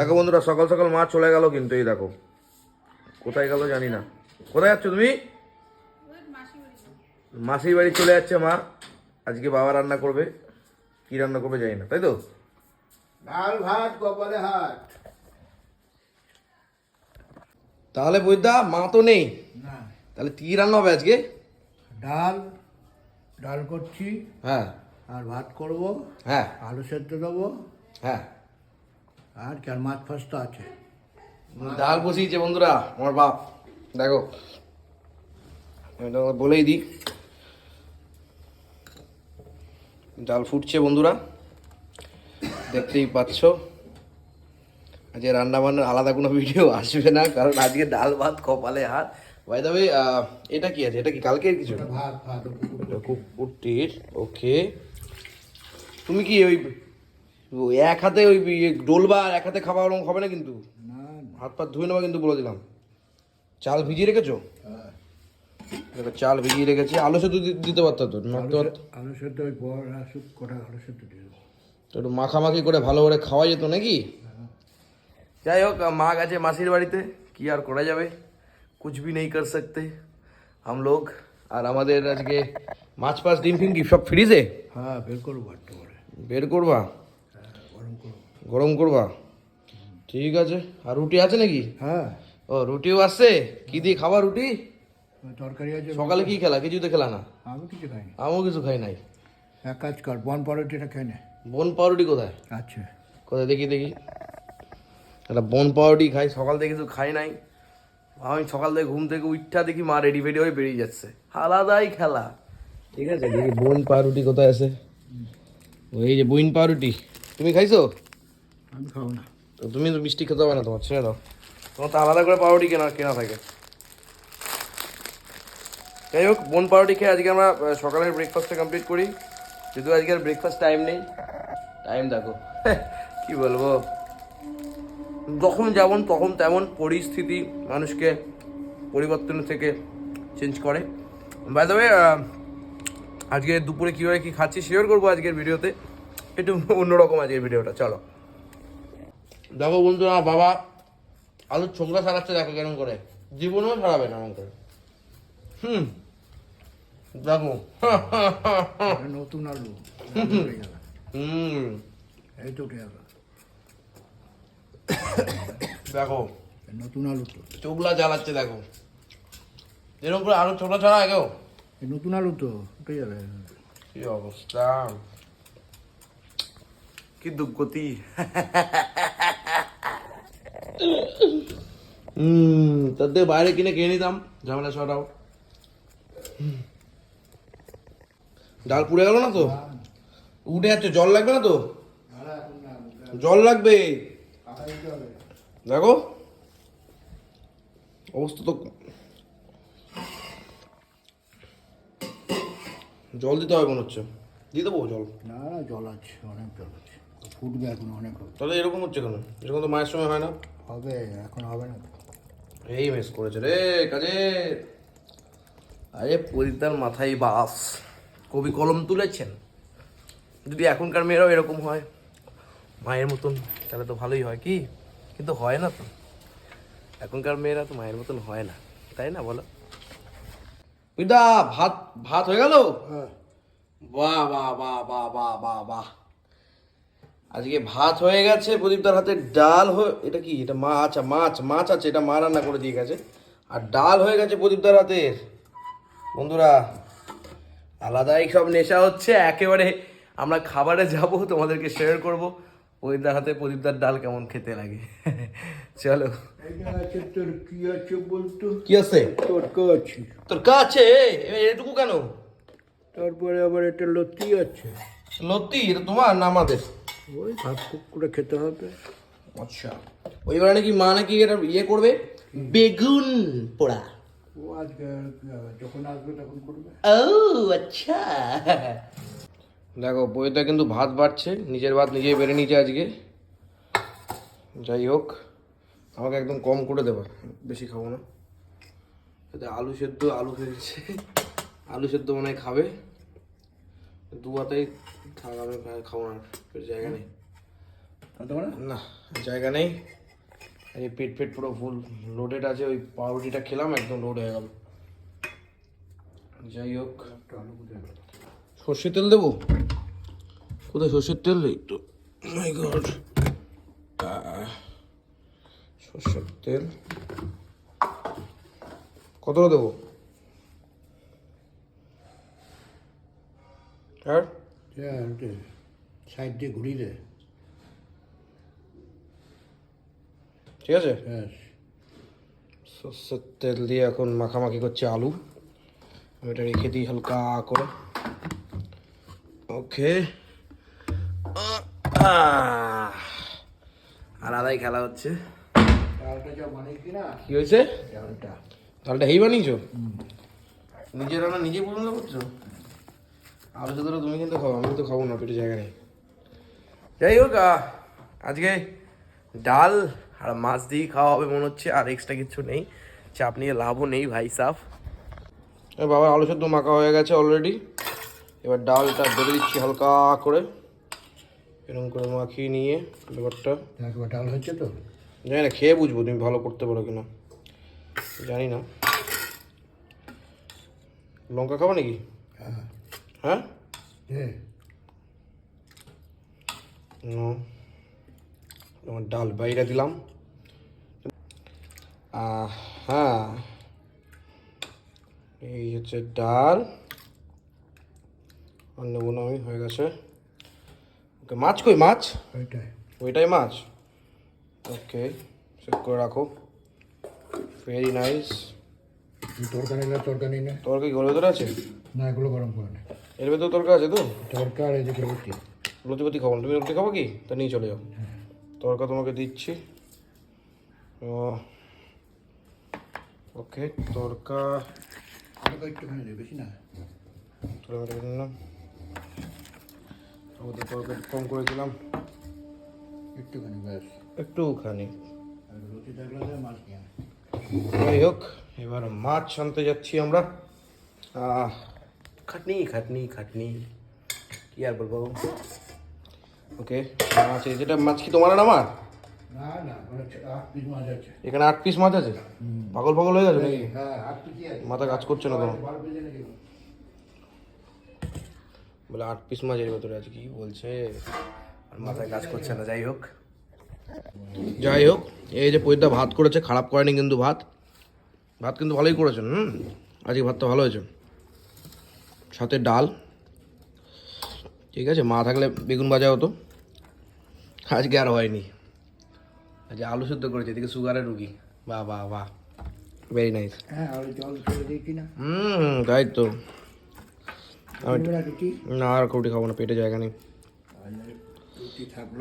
দেখো বন্ধুরা সকাল সকাল মাছ চলে গেল কিন্তু এই দেখো। কোথায় গেল জানি না। কোথায় যাচ্ছ তুমি? মাসির বাড়ি চলে যাচ্ছে মা। আজকে বাবা রান্না করবে। কি রান্না করবে জানি না তাই তো? ডাল ভাত কপালে হাত তাহলে বৈদা মা তো নেই। না। তাহলে কি রান্না হবে আজকে? ডাল ডাল করছি। হ্যাঁ। আর ভাত করব। হ্যাঁ। আলু সেদ্ধ দেবো। হ্যাঁ। আর চার মাছ ফাঁস তো আছে। ডাল বসিয়েছে বন্ধুরা আমার বাপ। দেখো বলেই দিই। ডাল ফুটছে বন্ধুরা দেখতেই পাচ্ছ। আজকে রান্না বান্নার আলাদা কোনো ভিডিও আসবে না কারণ আজকে ডাল ভাত কপালে হাত। ভাই তবে এটা কি আছে? এটা কি কালকের কিছু? ভাত ভাত কুকুরটির ওকে। তুমি কি ওই এক হাতে ওই ইয়ে ডোলবা আর এক হাতে খাওয়া ওরকম হবে না কিন্তু? হাত পা ধুয়ে নেবা কিন্তু বলে দিলাম। চাল ভিজিয়ে রেখেছো? হ্যাঁ। দেখো চাল ভিজিয়ে রেখেছি। আলু সেদ্ধ দিতে পারতো তো? মাখতে পারতো আলু সেদ্ধ ওই বড় আসুক কটা আলু সেদ্ধ দিয়ে তো একটু মাখামাখি করে ভালো করে খাওয়া যেত নাকি? যাই হোক মা গেছে মাসির বাড়িতে। কি আর করা যাবে? ভি নেই কর সকতে। হাম লোক আর আমাদের আজকে মাছ ফাছ ডিম ফিম কি সব ফ্রিজে? হ্যাঁ বের করব বের করবা? গরম গরম করবা? ঠিক আছে। আর রুটি আছে নাকি? হ্যাঁ। ও রুটিও আসছে? কি দিয়ে খাবা রুটি? তরকারি আছে। সকালে কি খেলা? কিছুতে খেলা না? আমি কিছু খাইনি আমিও কিছু খাই নাই। এক কাজ কর বন পরোটিটা খেয়ে নে। বন পাউরুটি কোথায়? আচ্ছা। কোথায়? দেখি দেখি। একটা বন পাউরুটি খাই সকাল থেকে কিছু খাই নাই। আমি সকাল থেকে ঘুম থেকে উঠটা দেখি মা রেডি ফেডি হয়ে বেরিয়ে যাচ্ছে। আলাদাই খেলা। ঠিক আছে দেখি বন পাউরুটি কোথায় আছে। ওই যে বইন পাউরুটি তুমি খাইছো? আমি খাব না। তো তুমি তো মিষ্টি খেতে হবে না তোমার ছেড়ে দাও। তোমার তো আলাদা করে পাউরুটি কেনা কেনা থাকে। যাই হোক বোন পাউরুটি খেয়ে আজকে আমরা সকালের ব্রেকফাস্টটা কমপ্লিট করি। যদিও আজকে আর ব্রেকফাস্ট টাইম নেই টাইম দেখো। কি বলব? যখন যেমন তখন তেমন পরিস্থিতি মানুষকে পরিবর্তন থেকে চেঞ্জ করে। বাই দ্য ওয়ে আজকে দুপুরে কীভাবে কী খাচ্ছি শেয়ার করব আজকের ভিডিওতে একটু অন্যরকম আজকের ভিডিওটা চলো। দেখো বন্ধুরা আমার বাবা আলুর ছোকরা সারাচ্ছে দেখো কেমন করে। জীবনেও সারাবে না এমন করে। হুম দেখো। নতুন আলু। হুম এই তো দেখো। নতুন আলু তো। চোখলা জ্বালাচ্ছে দেখো। এরকম করে আলুর ছোকরা ছাড়া আগেও নতুন আলু তো উঠে যাবে। কি অবস্থা? কি দুর্গতি হুম তাদের বাইরে কিনে খেয়ে নিতাম ঝামেলা সরাও ডাল পুড়ে গেল না তো উঠে যাচ্ছে জল লাগবে না তো জল লাগবে দেখো অবস্থা তো জল দিতে হবে মনে হচ্ছে দিয়ে দেবো জল না না জল আছে অনেক জল আছে ফুটবে এখন অনেক হবে। তাহলে এরকম হচ্ছে কেন? এরকম তো মায়ের সময় হয় না? হবে এখন হবে না। এই মিস করেছে রে কাজে। আরে পরিতার মাথায় বাস। কবি কলম তুলেছেন? যদি এখনকার মেয়েরাও এরকম হয় মায়ের মতন তাহলে তো ভালোই হয় কি? কিন্তু হয় না তো। এখনকার মেয়েরা তো মায়ের মতন হয় না তাই না বলো? পিতা ভাত ভাত হয়ে গেল? হ্যাঁ। বাহ বাহ বাহ বাহ বাহ বাহ বাহ। আজকে ভাত হয়ে গেছে প্রদীপদার হাতে ডাল হয়ে এটা কি? এটা মাছ আচ্ছা মাছ মাছ আছে এটা মা রান্না করে দিয়ে গেছে। আর ডাল হয়ে গেছে প্রদীপদার হাতের। বন্ধুরা আলাদাই সব নেশা হচ্ছে একেবারে আমরা খাবারে যাব তোমাদেরকে শেয়ার করব। প্রদীপদার হাতে প্রদীপদার ডাল কেমন খেতে লাগে। চলো। কি আছে? বলতো কি আছে? তোর তোর কাছে এটুকু কেন? তারপরে আবার এটা লতি আছে। লতি এটা তোমার না আমাদের? ওই ভাত কুক করে খেতে হবে। আচ্ছা। ওইবার নাকি মা নাকি এটা ইয়ে করবে? বেগুন পোড়া। ও আজকে যখন আসবে তখন করবে। ও আচ্ছা। দেখো বইটা কিন্তু ভাত বাড়ছে। নিজের ভাত নিজেই বেড়ে নিয়েছে আজকে। যাই হোক আমাকে একদম কম করে দেবে। বেশি খাব না। আলু সেদ্ধ আলু ফেলছে। আলু সেদ্ধ মনে হয় খাবে। দু হাতেই থাক আমি খাব না জায়গা নেই। না? জায়গা নেই। এই পেট পেট পুরো ফুল লোডেড আছে ওই পাউরুটিটা খেলাম একদম লোড হয়ে গেল। যাই হোক। সর্ষের তেল দেবো? কোথায় সর্ষের তেল নেই তো মাই গড সর্ষের তেল। কতটা দেবো? আর সাইড দিয়ে ঘুরিয়ে দে ঠিক আছে ব্যাস সর্ষের তেল দিয়ে এখন মাখামাখি করছে আলু আমি এটা রেখে দিই হালকা করে ওকে আলাদাই খেলা হচ্ছে কি হয়েছে ডালটা হেই বানিয়েছো নিজের রান্না নিজে পছন্দ করছ আলু সেদ্ধটা তুমি কিন্তু খাও আমি তো খাব না পেটে জায়গা নেই। যাই হোক আজকে ডাল আর মাছ দিয়েই খাওয়া হবে মনে হচ্ছে আর এক্সট্রা কিছু নেই। চাপ নিয়ে লাভও নেই ভাই সাফ। বাবা আলু সেদ্ধ মাখা হয়ে গেছে অলরেডি এবার ডালটা বেড়ে দিচ্ছি হালকা করে। এরকম করে মাখিয়ে নিয়ে ব্যাপারটা। ডাল হচ্ছে তো। জানি না খেয়ে বুঝব তুমি ভালো করতে পারো কিনা। জানি না। লঙ্কা খাব নাকি? হ্যাঁ। হ্যাঁ No. তোমার ডাল বাইরে দিলাম হ্যাঁ এই হচ্ছে ডাল। আর নেব না আমি হয়ে গেছে। ওকে মাছ কই মাছ? ওইটাই। ওইটাই মাছ? ওকে চেক করে রাখো। ভেরি নাইস তরকারি না তরকারি না। তরকারি ঘরের ভেতরে আছে? না এগুলো গরম করে না। এর ভেতরে তরকারি আছে তো? তরকার এদিকে রুটি? লতিপতি খাব তুমি লতি খাব কি? তা নিয়ে চলে যাও। তরকা তোমাকে দিচ্ছি। ওকে তরকা। তরকা একটুখানি বেশি না। তরকা রেখে দিলাম ওদের তরকা কম করে দিলাম। একটুখানি ব্যাস। একটুখানি। রুটি থাকলে মাছ নিয়ে যাই হোক এবার মাছ আনতে যাচ্ছি আমরা। খাটনি খাটনি খাটনি। কি আর বলব? ওকে মাছ এই যেটা মাছ কি তোমার আমার? না পিস এখানে আট পিস মাছ আছে? পাগল পাগল হয়ে গেছে নাকি? হ্যাঁ মাথা কাজ করছে না তোমার। বলে আট পিস মাছের ভেতরে আছে কি বলছে? আর মাথায় কাজ করছে না যাই হোক। যাই হোক এই যে পৈদা ভাত করেছে খারাপ করেনি কিন্তু ভাত। ভাত কিন্তু ভালোই করেছেন হুম? আজকে ভাতটা ভালো হয়েছে। সাথে ডাল। ঠিক আছে? মা থাকলে বেগুন ভাজা হতো। আজকে আর হয়নি। আজকে আলু সেদ্ধ করেছে এদিকে সুগারের রুগী। বাহ বাহ বাহ। ভেরি নাইস হ্যাঁ আর জল ছেড়ে দিয়েছি না হুম তাই তো। না আর রুটি খাব না পেটে জায়গা নেই। থাকল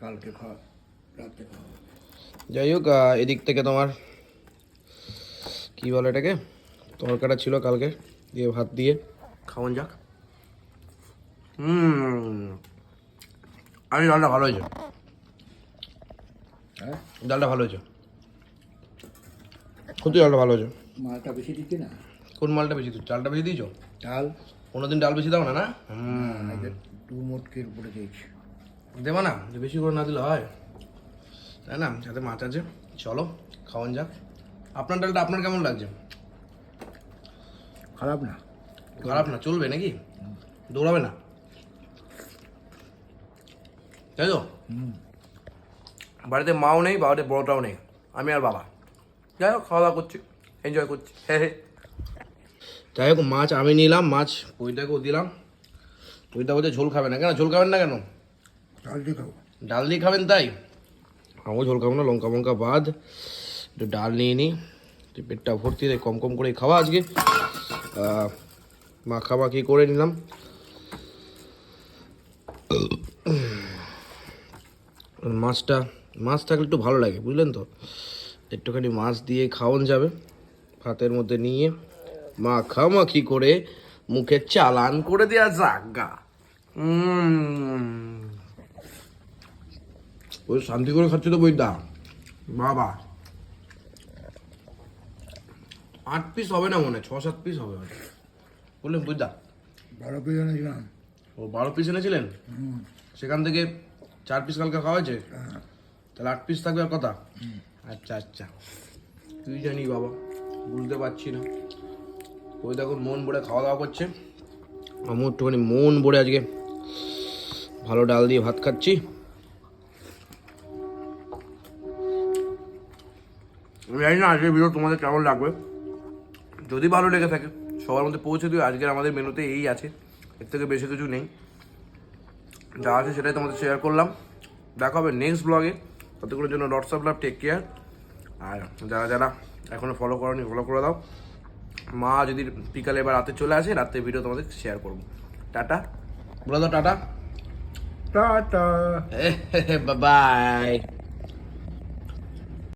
কালকে খাওয়া রাত্রে খাওয়া যাই হোক এদিক থেকে তোমার কি বলে এটাকে? তরকাটা ছিল কালকে। দিয়ে ভাত দিয়ে খাওয়ান যাক। হুম। আমি ডালটা ভালো হয়েছে। হ্যাঁ? ডালটা ভালো হয়েছে। সত্যি ডালটা ভালো হয়েছে। মালটা বেশি দিচ্ছি না। কোন মালটা বেশি দিচ্ছ? ডালটা বেশি দিয়েছ? ডাল কোনোদিন ডাল বেশি দাও না না? হুম দু মোটকের উপরে দিয়েছি। দেবা না যে বেশি করে না দিলে হয়। তাই না? সাথে মাছ আছে। চলো খাওয়ান যাক। আপনার ডালটা আপনার কেমন লাগছে? খারাপ না। খারাপ না চলবে নাকি? দৌড়াবে না? তাই তো? বাড়িতে মাও নেই বাড়িতে বড়টাও নেই। আমি আর বাবা। যাই হোক খাওয়া দাওয়া করছি এনজয় করছি। হ্যাঁ হ্যাঁ যাই হোক মাছ আমি নিলাম মাছ পইটাকেও দিলাম। পইটা বলছে ঝোল খাবে না। কেন? ঝোল খাবেন না কেন? ডাল দিয়ে খাব। ডাল দিয়ে খাবেন তাই? আমিও ঝোল খাব না লঙ্কা মঙ্কা বাদ। একটু ডাল নিয়ে নিই পেটটা ভর্তি তাই কম কম করে খাওয়া আজকে। মাখামাখি করে নিলাম? মাছটা, মাছ থাকলে একটু ভালো লাগে, বুঝলেন তো? একটুখানি মাছ দিয়ে খাওয়ান যাবে, ভাতের মধ্যে নিয়ে। মাখামাখি করে মুখে চালান করে দেওয়া জাগা উম। ওই শান্তি করে খাচ্ছে তো বইদা বাবা। আট পিস হবে না মনে হয়, ছ সাত পিস হবে হয়তো। বললেন বইদা বারো পিস এনেছিলাম। ও বারো পিস এনেছিলেন? সেখান থেকে চার পিস কালকে খাওয়া হয়েছে? তাহলে আট পিস থাকবে আর কথা আচ্ছা আচ্ছা। তুই জানি বাবা বুঝতে পারছি না। ওই দেখুন মন ভরে খাওয়া দাওয়া করছে। আমি একটুখানি মন ভরে আজকে ভালো ডাল দিয়ে ভাত খাচ্ছি। আমি জানি না আজকের ভিডিও তোমাদের কেমন লাগবে। যদি ভালো লেগে থাকে সবার মধ্যে পৌঁছে দিও। আজকের আমাদের মেনুতে এই আছে। এর থেকে বেশি কিছু নেই। যা আছে সেটাই তোমাদের শেয়ার করলাম। দেখা হবে নেক্সট ব্লগে ততক্ষণের জন্য হোয়াটসঅ্যাপ লাভ টেক কেয়ার আর যারা যারা এখনও ফলো করনি ফলো করে দাও। মা যদি বিকালে এবার রাতে চলে আসে রাতে ভিডিও তোমাদের শেয়ার করব। টাটা। বলে দাও টাটা। টাটা। বাই